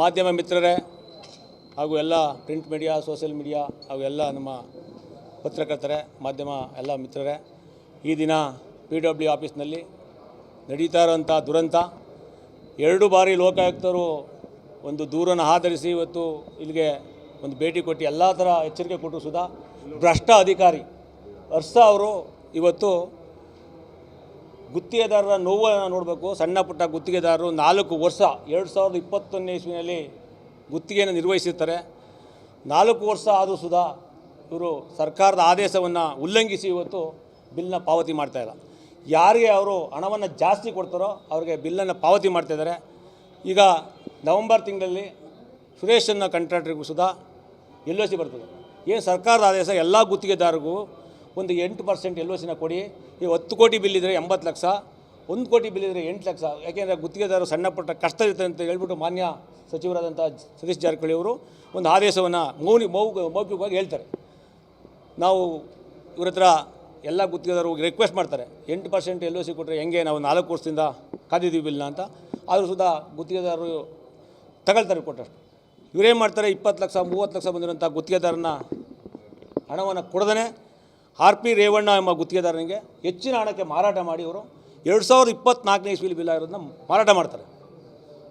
ಮಾಧ್ಯಮ ಮಿತ್ರರೇ ಹಾಗೂ ಎಲ್ಲ ಪ್ರಿಂಟ್ ಮೀಡಿಯಾ ಸೋಷಿಯಲ್ ಮೀಡಿಯಾ ಹಾಗೂ ಎಲ್ಲ ನಮ್ಮ ಪತ್ರಕರ್ತರೇ, ಮಾಧ್ಯಮ ಎಲ್ಲ ಮಿತ್ರರೇ, ಈ ದಿನ ಪಿ ಡಬ್ಲ್ಯೂ ಆಫೀಸ್ನಲ್ಲಿ ನಡೀತಾ ಇರುವಂಥ ದುರಂತ. ಎರಡು ಬಾರಿ ಲೋಕಾಯುಕ್ತರು ಒಂದು ದೂರನ್ನು ಆಧರಿಸಿ ಇವತ್ತು ಇಲ್ಲಿಗೆ ಒಂದು ಭೇಟಿ ಕೊಟ್ಟು ಎಲ್ಲ ಥರ ಎಚ್ಚರಿಕೆ ಕೊಟ್ಟರು ಸುಧಾ. ಭ್ರಷ್ಟ ಅಧಿಕಾರಿ ವರ್ಷ ಅವರು ಇವತ್ತು ಗುತ್ತಿಗೆದಾರರ ನೋವನ್ನು ನೋಡಬೇಕು. ಸಣ್ಣ ಪುಟ್ಟ ಗುತ್ತಿಗೆದಾರರು ನಾಲ್ಕು ವರ್ಷ, ಎರಡು ಸಾವಿರದ ಇಪ್ಪತ್ತೊಂದನೇ ಇಸ್ವಿನಲ್ಲಿ ಗುತ್ತಿಗೆಯನ್ನು ನಿರ್ವಹಿಸಿರ್ತಾರೆ. ನಾಲ್ಕು ವರ್ಷ ಆದರೂ ಸುಧಾ ಇವರು ಸರ್ಕಾರದ ಆದೇಶವನ್ನು ಉಲ್ಲಂಘಿಸಿ ಇವತ್ತು ಬಿಲ್ನ ಪಾವತಿ ಮಾಡ್ತಾಯಿಲ್ಲ ಯಾರಿಗೆ ಅವರು ಹಣವನ್ನು ಜಾಸ್ತಿ ಕೊಡ್ತಾರೋ ಅವರಿಗೆ ಬಿಲ್ಲನ್ನು ಪಾವತಿ ಮಾಡ್ತಾಯಿದ್ದಾರೆ ಈಗ ನವಂಬರ್ ತಿಂಗಳಲ್ಲಿ ಸುರೇಶನ್ನ ಕಾಂಟ್ರಾಕ್ಟ್ರಿಗೂ ಸುಧಾ ಎಲ್ ಸಿ ಬರ್ತದೆ. ಏನು ಸರ್ಕಾರದ ಆದೇಶ, ಎಲ್ಲ ಗುತ್ತಿಗೆದಾರರಿಗೂ ಒಂದು ಎಂಟು ಪರ್ಸೆಂಟ್ ಎಲ್ ಸಿನ ಕೊಡಿ. ಈಗ ಹತ್ತು ಕೋಟಿ ಬಿಲ್ ಇದ್ದರೆ ಎಂಬತ್ತು ಲಕ್ಷ, ಒಂದು ಕೋಟಿ ಬಿಲ್ ಇದ್ದರೆ ಎಂಟು ಲಕ್ಷ. ಯಾಕೆಂದರೆ ಗುತ್ತಿಗೆದಾರರು ಸಣ್ಣ ಪುಟ್ಟ ಕಷ್ಟ ಇರುತ್ತೆ ಅಂತ ಹೇಳ್ಬಿಟ್ಟು ಮಾನ್ಯ ಸಚಿವರಾದಂಥ ಸತೀಶ್ ಜಾರಕಿಹೊಳಿ ಅವರು ಒಂದು ಆದೇಶವನ್ನು ಮೌನಿ ಮೌ ಮೌಖಿಕವಾಗಿ ಹೇಳ್ತಾರೆ. ನಾವು ಇವ್ರ ಹತ್ರ ಎಲ್ಲ ಗುತ್ತಿಗೆದಾರರು ರಿಕ್ವೆಸ್ಟ್ ಮಾಡ್ತಾರೆ. ಎಂಟು ಪರ್ಸೆಂಟ್ ಎಲ್ ಒ ಸಿ ಕೊಟ್ಟರೆ ಹೆಂಗೆ ನಾವು ನಾಲ್ಕು ವರ್ಷದಿಂದ ಕಾದಿದ್ದೀವಿ ಬಿಲ್ನ ಅಂತ. ಆದರೂ ಸುಧಾ ಗುತ್ತಿಗೆದಾರರು ತಗೊಳ್ತಾರೆ ಕೊಟ್ಟಷ್ಟು. ಇವರೇನು ಮಾಡ್ತಾರೆ? ಇಪ್ಪತ್ತು ಲಕ್ಷ, ಮೂವತ್ತು ಲಕ್ಷ ಬಂದಿರೋಂಥ ಗುತ್ತಿಗೆದಾರನ ಹಣವನ್ನು ಕೊಡದೇ ಆರ್ ಪಿ ರೇವಣ್ಣ ಎಂಬ ಗುತ್ತಿಗೆದಾರನಿಗೆ ಹೆಚ್ಚಿನ ಹಣಕ್ಕೆ ಮಾರಾಟ ಮಾಡಿ ಅವರು ಎರಡು ಸಾವಿರದ ಇಪ್ಪತ್ನಾಲ್ಕನೇ ಇಸ್ವಿಲಿ ಬಿಲ್ ಆಗಿರೋದನ್ನ ಮಾರಾಟ ಮಾಡ್ತಾರೆ.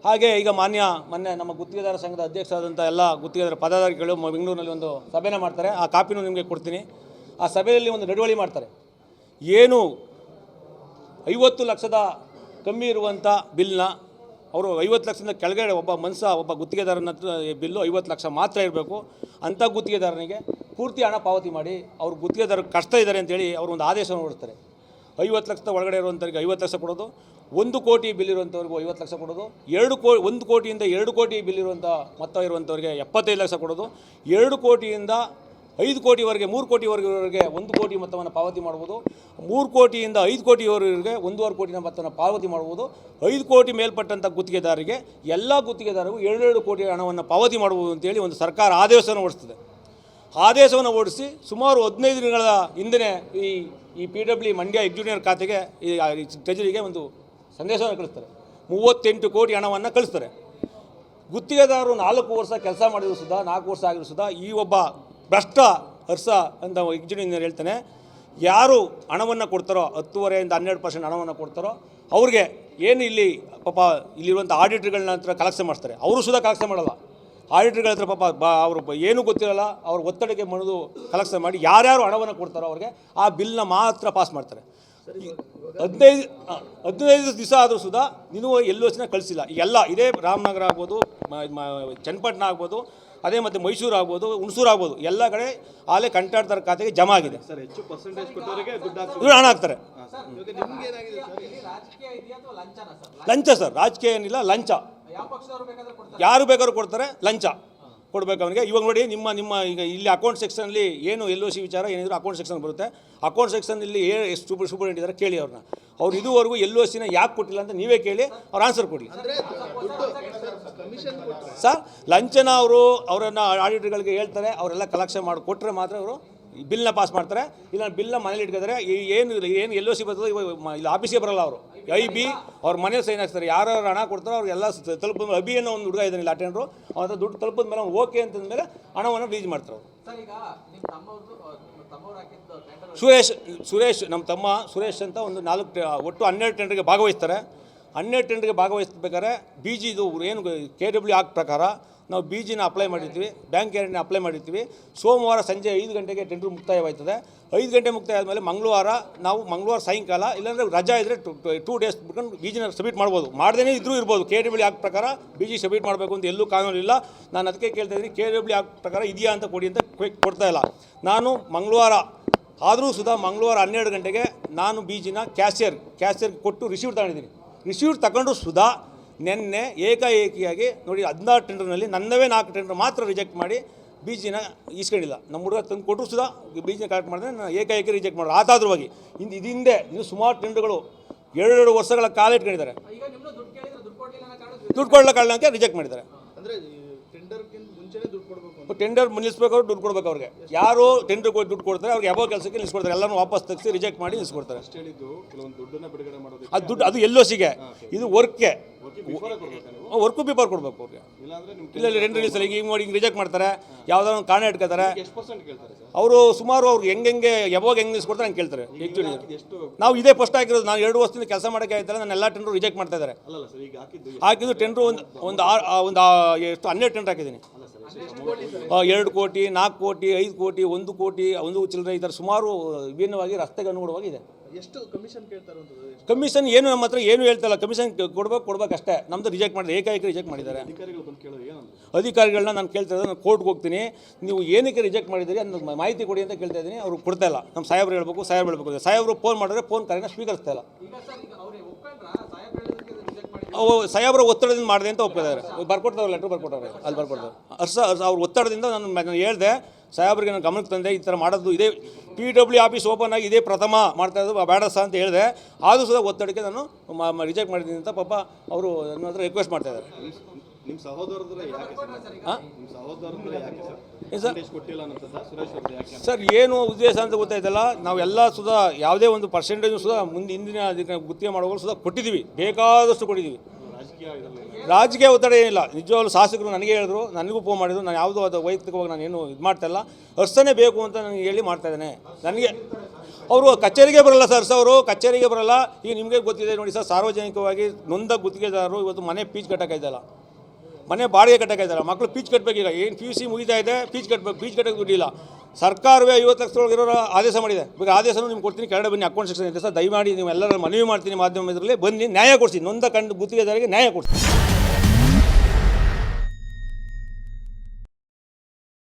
ಹಾಗೆ ಈಗ ಮಾನ್ಯ ಮೊನ್ನೆ ನಮ್ಮ ಗುತ್ತಿಗೆದಾರ ಸಂಘದ ಅಧ್ಯಕ್ಷರಾದಂಥ ಎಲ್ಲ ಗುತ್ತಿಗೆದಾರ ಪದಾಧಿಕಾರಿಗಳು ಬೆಂಗಳೂರಿನಲ್ಲಿ ಒಂದು ಸಭೆನ ಮಾಡ್ತಾರೆ. ಆ ಕಾಪಿನೂ ನಿಮಗೆ ಕೊಡ್ತೀನಿ. ಆ ಸಭೆಯಲ್ಲಿ ಒಂದು ನಡವಳಿ ಮಾಡ್ತಾರೆ. ಏನು ಐವತ್ತು ಲಕ್ಷದ ಕಮ್ಮಿ ಇರುವಂಥ ಬಿಲ್ನ ಅವರು ಐವತ್ತು ಲಕ್ಷದಿಂದ ಕೆಳಗಡೆ ಒಬ್ಬ ಮನುಷ್ಯ ಒಬ್ಬ ಗುತ್ತಿಗೆದಾರನ ಬಿಲ್ಲು ಐವತ್ತು ಲಕ್ಷ ಮಾತ್ರ ಇರಬೇಕು. ಅಂಥ ಗುತ್ತಿಗೆದಾರನಿಗೆ ಪೂರ್ತಿ ಹಣ ಪಾವತಿ ಮಾಡಿ ಅವ್ರು ಗುತ್ತಿಗೆದಾರ ಕಷ್ಟ ಇದ್ದಾರೆ ಅಂತೇಳಿ ಅವರು ಒಂದು ಆದೇಶವನ್ನು ಹೊರಡ್ತಾರೆ ಐವತ್ತು ಲಕ್ಷದ ಒಳಗಡೆ ಇರುವಂಥವ್ರಿಗೆ ಐವತ್ತು ಲಕ್ಷ ಕೊಡೋದು, ಒಂದು ಕೋಟಿ ಬಿಲ್ ಇರುವಂಥವ್ರಿಗೂ ಐವತ್ತು ಲಕ್ಷ ಕೊಡೋದು, ಎರಡು ಕೋ, ಒಂದು ಕೋಟಿಯಿಂದ ಎರಡು ಕೋಟಿ ಬಿಲ್ ಇರುವಂಥ ಮೊತ್ತ ಇರುವಂಥವ್ರಿಗೆ ಎಪ್ಪತ್ತೈದು ಲಕ್ಷ ಕೊಡೋದು, ಎರಡು ಕೋಟಿಯಿಂದ ಐದು ಕೋಟಿವರೆಗೆ, ಮೂರು ಕೋಟಿವರೆಗೆ ಒಂದು ಕೋಟಿ ಮೊತ್ತವನ್ನು ಪಾವತಿ ಮಾಡ್ಬೋದು, ಮೂರು ಕೋಟಿಯಿಂದ ಐದು ಕೋಟಿವರೆಗೆ ಒಂದೂವರೆ ಕೋಟಿನ ಮೊತ್ತವನ್ನು ಪಾವತಿ ಮಾಡ್ಬೋದು, ಐದು ಕೋಟಿ ಮೇಲ್ಪಟ್ಟಂಥ ಗುತ್ತಿಗೆದಾರರಿಗೆ ಎಲ್ಲ ಗುತ್ತಿಗೆದಾರರಿಗೂ ಎರಡೆರಡು ಕೋಟಿ ಹಣವನ್ನು ಪಾವತಿ ಮಾಡ್ಬೋದು ಅಂತೇಳಿ ಒಂದು ಸರ್ಕಾರ ಆದೇಶವನ್ನು ಹೊರಡಿಸ್ತದೆ. ಆದೇಶವನ್ನು ಓಡಿಸಿ ಸುಮಾರು ಹದಿನೈದು ದಿನಗಳ ಹಿಂದೆ ಈ ಈ ಪಿ ಡಬ್ಲ್ಯೂ ಮಂಡ್ಯ ಎಕ್ಸಿಕ್ಯೂಟಿವ್ ಖಾತೆಗೆ ಈ ಟ್ರೆಜರಿಗೆ ಒಂದು ಸಂದೇಶವನ್ನು ಕಳಿಸ್ತಾರೆ. ಮೂವತ್ತೆಂಟು ಕೋಟಿ ಹಣವನ್ನು ಕಳಿಸ್ತಾರೆ. ಗುತ್ತಿಗೆದಾರರು ನಾಲ್ಕು ವರ್ಷ ಕೆಲಸ ಮಾಡಿದ್ರು ಸುಧಾ ನಾಲ್ಕು ವರ್ಷ ಆಗಿದ್ರು ಸುಧಾ ಈ ಒಬ್ಬ ಭ್ರಷ್ಟ ಹರ್ಷ ಅಂತ ಎಕ್ಸಿಕ್ಯೂಟಿವ್ ಹೇಳ್ತಾನೆ, ಯಾರು ಹಣವನ್ನು ಕೊಡ್ತಾರೋ, ಹತ್ತುವರೆಯಿಂದ ಹನ್ನೆರಡು ಪರ್ಸೆಂಟ್ ಹಣವನ್ನು ಕೊಡ್ತಾರೋ, ಅವ್ರಿಗೆ ಏನು ಇಲ್ಲಿ ಪಾಪ ಇಲ್ಲಿರುವಂಥ ಆಡಿಟ್ರ್ಗಳನ್ನ ಹತ್ರ ಕಲೆಕ್ಷನ್ ಮಾಡ್ತಾರೆ. ಅವರು ಸುಧಾ ಕಲೆಕ್ಷನ್ ಮಾಡಲ್ಲ. ಆಡಿಟ್ರ್ಗಳ ಹತ್ರ ಪಾಪ ಬಾ ಅವರು ಏನೂ ಗೊತ್ತಿರಲ್ಲ ಅವ್ರ ಒತ್ತಡಕ್ಕೆ ಮಣಿದು ಕಲೆಕ್ಷನ್ ಮಾಡಿ ಯಾರ್ಯಾರು ಹಣವನ್ನು ಕೊಡ್ತಾರೋ ಅವ್ರಿಗೆ ಆ ಬಿಲ್ನ ಮಾತ್ರ ಪಾಸ್ ಮಾಡ್ತಾರೆ. ಹದಿನೈದು ಹದಿನೈದು ದಿವಸ ಆದರೂ ಸುಧಾ ನೀನು ಎಲ್ಲೂ ಯೋಚನೆ ಕಳಿಸಿಲ್ಲ. ಎಲ್ಲ ಇದೇ ರಾಮನಗರ ಆಗ್ಬೋದು ಮ- ಮ- ಚನ್ನಪಟ್ಟಣ ಆಗ್ಬೋದು ಅದೇ ಮತ್ತು ಮೈಸೂರು ಆಗ್ಬೋದು ಹುಣಸೂರು ಆಗ್ಬೋದು ಎಲ್ಲ ಕಡೆ ಆಲೆ ಕಂಟಾಡ್ತಾರ ಖಾತೆಗೆ ಜಮಾ ಆಗಿದೆ. ದುಡ್ಡು ಹಣ ಆಗ್ತಾರೆ ಇವಾಗ ನಿಮ್ಗೆ ಏನಾಗಿದೆ ಸರ್? ರಾಜಕೀಯ ಇದೆಯಾ ಅಥವಾ ಲಂಚನ ಸರ್? ಲಂಚ ಸರ್ ರಾಜಕೀಯ ಏನಿಲ್ಲ ಲಂಚ. ಯಾರು ಬೇಕಾದ್ರೂ ಕೊಡ್ತಾರೆ ಲಂಚ ಕೊಡ್ಬೇಕು ಅವನಿಗೆ. ಇವಾಗ ನೋಡಿ ನಿಮ್ಮ ನಿಮ್ಮ ಈಗ ಇಲ್ಲಿ ಅಕೌಂಟ್ ಸೆಕ್ಷನಲ್ಲಿ ಏನು ಎಲ್ ಒ ಸಿ ವಿಚಾರ ಏನಿದ್ರು ಅಕೌಂಟ್ ಸೆಕ್ಷನ್ ಬರುತ್ತೆ. ಅಕೌಂಟ್ ಸೆಕ್ಷನ್ ಇಲ್ಲಿ ಏ ಎಷ್ಟು ಸೂಪರ್ ಸೂಪರ್ ಇದ್ದಾರೆ ಕೇಳಿ ಅವ್ರನ್ನ. ಅವ್ರು ಇದುವರೆಗೂ ಎಲ್ ಒ ಸಿನ ಯಾಕೆ ಕೊಟ್ಟಿಲ್ಲ ಅಂತ ನೀವೇ ಕೇಳಿ ಅವ್ರು ಆನ್ಸರ್ ಕೊಡಿ ಅಂದ್ರೆ ಕಮಿಷನ್ ಕೊಟ್ಟರೆ ಸರ್. ಲಂಚನ ಅವರು ಅವರನ್ನು ಆಡಿಟರ್ಗಳಿಗೆ ಹೇಳ್ತಾರೆ ಅವರೆಲ್ಲ ಕಲೆಕ್ಷನ್ ಮಾಡಿ ಕೊಟ್ಟರೆ ಮಾತ್ರ ಅವರು ಬಿಲ್ನ ಪಾಸ್ ಮಾಡ್ತಾರೆ ಇಲ್ಲ ಬಿಲ್ನ ಮನೇಲಿ ಇಟ್ಕೋತಾರೆ ಈ ಏನು ಏನು ಎಲ್ ಒ ಸಿ ಬರ್ತದೆ ಇವಾಗ ಇಲ್ಲಿ ಆಫೀಸಿಗೆ ಬರಲ್ಲ ಅವರು. ಐ ಬಿ ಅವ್ರ ಮನೆ ಸೈನ್ ಹಾಕ್ತಾರೆ ಯಾರು ಹಣ ಕೊಡ್ತಾರೋ ಅವ್ರಿಗೆಲ್ಲ ತಲುಪಿದ ಅಭಿ ಅನ್ನೋ ಒಂದು ಹುಡುಗ ಇದ್ದಾನೆ ಇಲ್ಲಿ ಅಟೆಂಡ್ರು ಅವ್ರ ಹತ್ರ ದುಡ್ಡು ತಲುಪಿದ ಮೇಲೆ ಅವ್ನು ಓಕೆ ಅಂತಂದಮೇಲೆ ಹಣವನ್ನು ರಿಲೀಸ್ ಮಾಡ್ತಾರೆ ಅವರು. ಸುರೇಶ್ ಸುರೇಶ್ ನಮ್ಮ ತಮ್ಮ ಸುರೇಶ್ ಅಂತ ಒಂದು ನಾಲ್ಕು ಒಟ್ಟು ಹನ್ನೆರಡು ಟೆಂಡರ್ಗೆ ಭಾಗವಹಿಸ್ತಾರೆ. ಹನ್ನೆರಡು ಟೆಂಡರ್ಗೆ ಭಾಗವಹಿಸ್ಬೇಕಾದ್ರೆ ಬಿ ಜಿದು ಏನು ಕೆ ಡಬ್ಲ್ಯೂ ಆಕ್ಟ್ ಪ್ರಕಾರ ನಾವು ಬಿ ಜಿನ ಅಪ್ಲೈ ಮಾಡಿರ್ತೀವಿ ಬ್ಯಾಂಕ್ ಗ್ಯಾರಂಟಿನ ಅಪ್ಲೈ ಮಾಡಿರ್ತೀವಿ. ಸೋಮವಾರ ಸಂಜೆ ಐದು ಗಂಟೆಗೆ ಟೆಂಡರ್ ಮುಕ್ತಾಯವಾಗ್ತದೆ ಐದು ಗಂಟೆ ಮುಕ್ತಾಯ ಆದಮೇಲೆ ಮಂಗಳವಾರ ನಾವು ಮಂಗಳವಾರ ಸಾಯಂಕಾಲ, ಇಲ್ಲಾಂದರೆ ರಜಾ ಇದ್ದರೆ ಟೂ ಡೇಸ್ ಬಿಟ್ಕೊಂಡು ಬಿ ಜಿನ ಸಬ್ಮಿಟ್ ಮಾಡ್ಬೋದು. ಮಾಡ್ದೇ ಇದ್ರೂ ಇರ್ಬೋದು. ಕೆ ಡಬ್ಲ್ಯೂ ಆಕ್ಟ್ ಪ್ರಕಾರ ಬಿ ಜಿ ಸಬ್ಮಿಟ್ ಮಾಡಬೇಕು ಅಂತ ಎಲ್ಲೂ ಕಾನೂನು ಇಲ್ಲ. ನಾನು ಅದಕ್ಕೆ ಕೇಳ್ತಾ ಇದ್ದೀನಿ ಕೆ ಡಬ್ಲ್ಯೂ ಆಕ್ಟ್ ಪ್ರಕಾರ ಇದೆಯಾ ಅಂತ ಕೊಡಿ ಅಂತ ಕೊಡ್ತಾ ಇಲ್ಲ. ನಾನು ಮಂಗಳವಾರ, ಆದರೂ ಸುಧಾ ಮಂಗಳವಾರ ಹನ್ನೆರಡು ಗಂಟೆಗೆ ನಾನು ಬೀಜಿನ ಕ್ಯಾಶಿಯರ್ ಕ್ಯಾಶಿಯರ್ಗೆ ಕೊಟ್ಟು ರಿಸೀವ್ ತಗೊಂಡಿದ್ದೀನಿ. ರಿಸೀವ್ ತಗೊಂಡು ಸುಧಾ ನಿನ್ನೆ ಏಕಾಏಕಿಯಾಗಿ ನೋಡಿ ಹದಿನಾರು ಟೆಂಡರ್ನಲ್ಲಿ ನನ್ನವೇ ನಾಲ್ಕು ಟೆಂಡರ್ ಮಾತ್ರ ರಿಜೆಕ್ಟ್ ಮಾಡಿ ಬೀಜಿನ ಈಸ್ಕೊಂಡಿಲ್ಲ. ನಮ್ಮ ಹುಡುಗ ತಂದು ಕೊಟ್ಟರು ಸುಧಾ ಬೀಜಿನ ಕಲೆಕ್ಟ್ ಮಾಡಿದ್ರೆ ನಾನು ಏಕಾಏಕಿ ರಿಜೆಕ್ಟ್ ಮಾಡೋದು ಆತಾದ್ರವಾಗಿ ಇಂದು ಇದಿಂದೆ ನೀವು ಸುಮಾರು ಟೆಂಡರ್ಗಳು ಎರಡೆರಡು ವರ್ಷಗಳ ಕಾಲ ಇಟ್ಕೊಂಡಿದ್ದಾರೆ. ದುಡ್ಡು ಕೇಳಿದ್ರೆ ದುಡ್ಡು ಕೊಡ್ಲಿಲ್ಲ ಅನ್ನೋ ಕಾರಣ ದುಡ್ಡು ಕೊಡ್ಲಿಕ್ಕೆ ರಿಜೆಕ್ಟ್ ಮಾಡಿದ್ದಾರೆ. ಟೆಂಡರ್ ನಿಲ್ಲಿಸ್ಬೇಕು ಅವ್ರು ದುಡ್ಡು ಕೊಡ್ಬೇಕು ಅವ್ರಿಗೆ. ಯಾರು ಟೆಂಡರ್ ದುಡ್ಡು ಕೊಡ್ತಾರೆ ಅವ್ರಿಗೆ ಯಾವ ಕೆಲಸಕ್ಕೆ ನಿಲ್ಲಿಸ್ಕೊಡ್ತಾರೆ. ಎಲ್ಲರೂ ವಾಪಸ್ ತೆಗೆಸಿ ರಿಜೆಕ್ಟ್ ಮಾಡಿ ನಿಲ್ಲಿಸ್ಕೊಡ್ತಾರೆ. ಅದು ದುಡ್ಡು ಅದು ಎಲ್ಲೋ ಸಿಗೆ. ಇದು ವರ್ಕ್ಗೆ ವರ್ಕ್ ವರ್ಕು ಪೇಪರ್ ಕೊಡಬೇಕು ಅವ್ರಿಗೆ. ಇಲ್ಲ ಇಲ್ಲ ಟೆಂಡರ್ ನಿಲ್ಲಿಸಲ್ಲ ಈಗ ಮಾಡಿ ಹಿಂಗೆ ರಿಜೆಕ್ಟ್ ಮಾಡ್ತಾರೆ. ಯಾವ್ದಾದ್ರು ಒಂದು ಕಾರಣ ಇಟ್ಕೋತಾರೆ. ಅವರು ಸುಮಾರು ಅವ್ರು ಹೆಂಗೆ ಹೆಂಗೆ ಯಾವಾಗ ಹೆಂಗೆ ನಿಲ್ಲಿಸ್ಕೊಡ್ತಾರೆ ಹಂಗೆ ಕೇಳ್ತಾರೆ. ನಾವು ಇದೇ ಫಸ್ಟ್ ಹಾಕಿರೋದು ನಾನು ಎರಡು ವರ್ಷದಿಂದ ಕೆಲಸ ಮಾಡೋಕ್ಕೆ ಆಯ್ತಾರೆ ನಾನು ಎಲ್ಲ ಟೆಂಡರ್ ರಿಜೆಕ್ಟ್ ಮಾಡ್ತಾ ಇದ್ದಾರೆ. ಹಾಕಿದ್ದು ಟೆಂಡರ್ ಒಂದು ಒಂದು ಒಂದು ಎಷ್ಟು ಹನ್ನೆರಡು ಟೆಂಡರ್ ಹಾಕಿದ್ದೀನಿ. ಎರಡು ಕೋಟಿ ನಾಲ್ಕು ಕೋಟಿ ಐದು ಕೋಟಿ ಒಂದು ಕೋಟಿ ಒಂದು ಚಿಲ್ಲರೆ ಈ ಥರ ಸುಮಾರು ವಿಭಿನ್ನವಾಗಿ ರಸ್ತೆಗೆ ಅನುಗುಣವಾಗಿ ಇದೆ. ಎಷ್ಟು ಕಮಿಷನ್ ಕೇಳ್ತಾರೆ ಅಂತ ಕಮಿಷನ್ ಏನು ನಮ್ಮ ಹತ್ರ ಏನು ಹೇಳ್ತಲ್ಲ ಕಮಿಷನ್ ಕೊಡ್ಬೇಕು ಕೊಡ್ಬೇಕು ಅಷ್ಟೇ ನಮ್ಮದು ರಿಜೆಕ್ಟ್ ಮಾಡಿದ್ರೆ ಏಕಾಏಕಿ ರಿಜೆಕ್ಟ್ ಮಾಡಿದ್ದಾರೆ. ಅಧಿಕಾರಿಗಳನ್ನ ನಾನು ಕೇಳ್ತಾ ಇದ್ದೆ ನಾನು ಕೋರ್ಟ್ಗೆ ಹೋಗ್ತೀನಿ. ನೀವು ಏನಕ್ಕೆ ರಿಜೆಕ್ಟ್ ಮಾಡಿದ್ದೀರಿ ಅನ್ನೋ ಮಾಹಿತಿ ಕೊಡಿ ಅಂತ ಕೇಳ್ತಾ ಇದ್ದೀನಿ. ಅವ್ರು ಕೊಡ್ತಾ ಇಲ್ಲ. ನಮ್ಮ ಸಾಹೇಬ್ರು ಹೇಳ್ಬೇಕು ಸಾಹೇಬ್ರು ಹೇಳ್ಬೇಕು. ಸಾಹೇಬ್ರು ಫೋನ್ ಮಾಡಿದ್ರೆ ಫೋನ್ ಕರೆನ ಸ್ವೀಕರಿಸ್ತಾ ಇಲ್ಲ. ಸಾಹೇಬ್ರ ಒತ್ತಡದಿಂದ ಮಾಡಿದೆ ಅಂತ ಒಪ್ಪಿದ್ದಾರೆ. ಬರ್ಕೊಡ್ತಾರೆ ಲೆಟ್ರ್ ಬರ್ಕೊಟ್ಟಾರೆ ಅಲ್ಲಿ ಬರ್ಕೊಡ್ತಾರೆ ಅರ್ಸ ಅವ್ರ ಒತ್ತಡದಿಂದ ನಾನು ಹೇಳಿದೆ, ಸಾಹೇಬ್ರಿಗೆ ನಾನು ಗಮನಕ್ಕೆ ತಂದೆ, ಈ ಥರ ಮಾಡೋದು ಇದೇ ಪಿ ಡಬ್ಲ್ಯೂ ಆಫೀಸ್ ಓಪನ್ ಆಗಿ ಇದೇ ಪ್ರಥಮ ಮಾಡ್ತಾ ಇರೋದು ಬೇಡ ಸಹ ಅಂತ ಹೇಳಿದೆ. ಆದರೂ ಸಹ ಒತ್ತಡಕ್ಕೆ ನಾನು ರಿಜೆಕ್ಟ್ ಮಾಡಿದ್ದೀನಿ ಅಂತ ಪಾಪ ಅವರು ನನ್ನ ಹತ್ರ ರಿಕ್ವೆಸ್ಟ್ ಮಾಡ್ತಾ ಇದ್ದಾರೆ. ನಿಮ್ಮ ಸಹೋದರದ್ರ ಯಾಕೆ ಸರ್ ನಿಮ್ಮ ಸಹೋದರದ್ರ ಯಾಕೆ ಸರ್? ಏನು ಸರ್. ಸಂದೇಶ್ ಕೊಟ್ಟಿಲ್ಲ ಅನ್ನೋಂಥದ್ದು ಸುರೇಶ್ ಅವ್ರದ್ದು ಯಾಕೆ ಸರ್ ಏನು ಉದ್ದೇಶ ಅಂತ ಗೊತ್ತಾಯ್ತಲ್ಲ ನಾವೆಲ್ಲ ಸುಧಾ ಯಾವುದೇ ಒಂದು ಪರ್ಸೆಂಟೇಜ್ ಸುಧಾ ಮುಂದೆ ಹಿಂದಿನ ಅದಕ್ಕೆ ಗುತ್ತಿಗೆ ಮಾಡುವಾಗ ಸುಧಾ ಕೊಟ್ಟಿದ್ದೀವಿ. ಬೇಕಾದಷ್ಟು ಕೊಟ್ಟಿದ್ದೀವಿ. ರಾಜಕೀಯ ಒತ್ತಡ ಏನಿಲ್ಲ. ನಿಜವಾಗ್ಲೂ ಶಾಸಕರು ನನಗೆ ಹೇಳಿದ್ರು ನನಗೂ ಫೋನ್ ಮಾಡಿದ್ರು ನಾನು ಯಾವುದೋ ಅದು ವೈಯಕ್ತಿಕವಾಗಿ ನಾನು ಏನು ಇದು ಮಾಡ್ತಾಯಿಲ್ಲ ಅರ್ಸನೇ ಬೇಕು ಅಂತ ನನಗೆ ಹೇಳಿ ಮಾಡ್ತಾ ಇದ್ದೇನೆ. ನನಗೆ ಅವರು ಕಚೇರಿಗೆ ಬರಲ್ಲ ಸರ್ ಸರ್ ಅವರು ಕಚೇರಿಗೆ ಬರಲ್ಲ. ಈಗ ನಿಮಗೆ ಗೊತ್ತಿದೆ ನೋಡಿ ಸರ್ ಸಾರ್ವಜನಿಕವಾಗಿ ನೊಂದ ಗುತ್ತಿಗೆದಾರರು ಇವತ್ತು ಮನೆ ಪೀಚ್ ಕಟ್ಟೋಕ್ಕಾಯ್ತಲ್ಲ ಮನೆ ಬಾಡಿಗೆ ಕಟ್ಟೋಕ್ಕಾಯ್ತಲ್ಲ ಮಕ್ಕಳು ಪೀಚ್ ಕಟ್ಟಬೇಕೀಗ ಏನು ಪಿ ಯು ಸಿ ಮುಗಿತಾ ಇದೆ ಪೀಚ್ ಕಟ್ಟಬೇಕು ಪೀಚ್ ಕಟ್ಟಕ್ಕೆ ದುಡ್ಡಿಲ್ಲ. ಸರ್ಕಾರವೇ ಐವತ್ತು ಲಕ್ಷದೊಳಗೆ ಇರೋ ಆದೇಶ ಮಾಡಿದೆ. ಈಗ ಆದೇಶನೂ ನಿಮ್ಗೆ ಕೊಡ್ತೀನಿ, ಕೆಳಗಡೆ ಬನ್ನಿ ಅಕೌಂಟ್ ಸೆಕ್ಷನ್ ಇದೆ. ಸರ್, ದಯಮಾಡಿ ನೀವು ಎಲ್ಲರ ಮನವಿ ಮಾಡ್ತೀನಿ ಮಾಧ್ಯಮದಲ್ಲಿ ಬನ್ನಿ, ನ್ಯಾಯ ಕೊಡಿಸಿ. ನೊಂದ ಕಂಡು ಗುತ್ತಿಗೆದಾರರಿಗೆ ನ್ಯಾಯ ಕೊಡಿಸಿ.